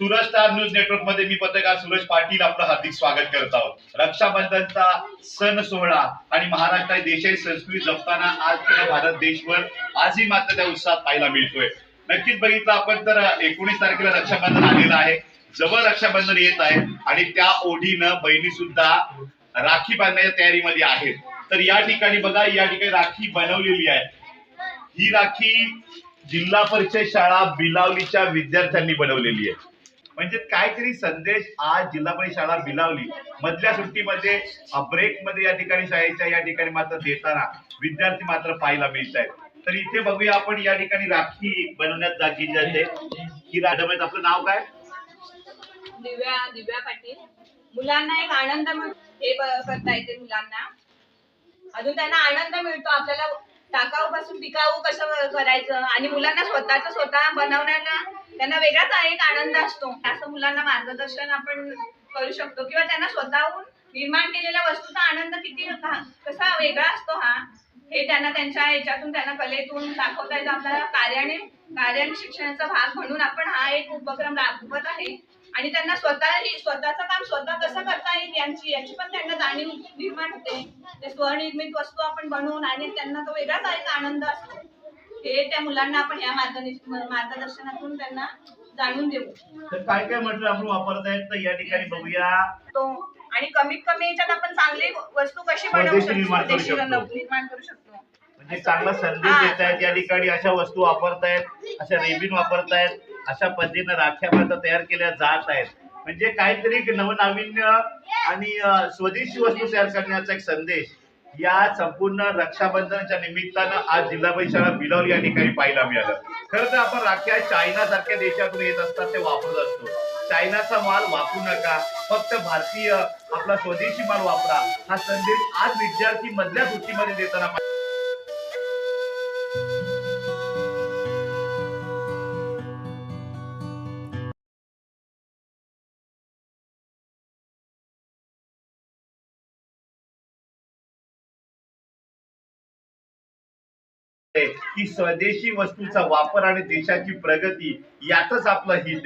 Suraj star news नेटवर्कमध्ये मी पत्रकार सूरज पाटील आपलं हार्दिक स्वागत करत आहोत. रक्षाबंधनचा सण सोहळा आणि महाराष्ट्र देशाची संस्कृती जपताना आज भारत देशभर आजही मात्र त्या उत्साहात पाहायला मिळतोय. नक्कीच बघितलं आपण तर एकोणीस तारखेला रक्षाबंधन आलेलं आहे. जवळ रक्षाबंधन येत आहे आणि त्या ओढीनं बहिणी सुद्धा राखी बांधण्याच्या तयारीमध्ये आहेत. तर या ठिकाणी बघा या ठिकाणी राखी बनवलेली आहे. ही राखी जिल्हा परिषद शाळा बिलावलीच्या विद्यार्थ्यांनी बनवलेली आहे. म्हणजे काहीतरी संदेश आज जिल्हा परिषद शाळा बिलावली. मधल्या सुट्टीमध्ये ब्रेकमध्ये या ठिकाणी शाळेच्या या ठिकाणी मात्र देताना विद्यार्थी मात्र पाहायला मिळत आहेत तर इथे बघूया आपण या ठिकाणी राखी बनवण्यात जागी जाते. ही राधमात आपलं नाव काय? दिव्या दिव्या पाटील. मुलांना एक आनंद हे करता येते मुलांना. अजून त्यांना आनंद मिळतो. आपल्याला टाकाऊ पासून टिकाऊ कसं करायचं? आणि मुलांना स्वतःच स्वतः बनवण्याला त्यांना वेगळाच एक आनंद असतो. असं मुलांना मार्गदर्शन आपण करू शकतो. किंवा त्यांना स्वतःहून निर्माण केलेल्या वस्तूचा आनंद किती कसा वेगळा असतो हा हे त्यांना त्यांच्या याच्यातून त्यांना कलेतून दाखवता येतं. आपल्याला कार्याने कार्याने शिक्षणाचा भाग म्हणून आपण हा एक उपक्रम राबवत आहे. आणि त्यांना स्वतः स्वतःचं काम स्वतः कसं करता येईल यांची याची पण त्यांना जाणीव निर्माण होते. ते स्वनिर्मित वस्तू आपण बनवून आणि त्यांना तो वेगळाच एक आनंद असतो. हे त्या मुलांना आपण या मार्गदर्श- मार्गदर्शनातून त्यांना जाणून देऊ. तर काय काय म्हटलं आपण वापरतायत? तर या ठिकाणी बघूया. तो आणि कमीत कमी याच्यात आपण चांगली वस्तू कशी बनवू स्वदेशी शकतो निर्माण करू स्वदेशी शकतो. निर्माण करू शकतो. म्हणजे चांगला संदेश हा. देत आहेत या ठिकाणी अशा वस्तू वापरतायत अशा रेबीन वापरतायत अशा पद्धतीनं राख्या मात्र तयार केल्या जात आहेत. म्हणजे काहीतरी एक नवनाविन्य आणि अं, स्वदेशी वस्तू तयार करण्याचा एक संदेश. या संपूर्ण रक्षाबंधनाच्या निमित्तानं आज जिल्हा परिषद शाळा बिलावली या ठिकाणी पाहायला मिळालं. खरं तर आपण राख्या चायना सारख्या देशातून येत असतात ते वापरत असतो. चायनाचा माल वापरू नका. फक्त भारतीय आपला स्वदेशी माल वापरा. हा संदेश आज विद्यार्थी मधल्या सुट्टीमध्ये देताना की स्वदेशी वस्तूचा वापर आणि देशाची प्रगती यातच आपलं हित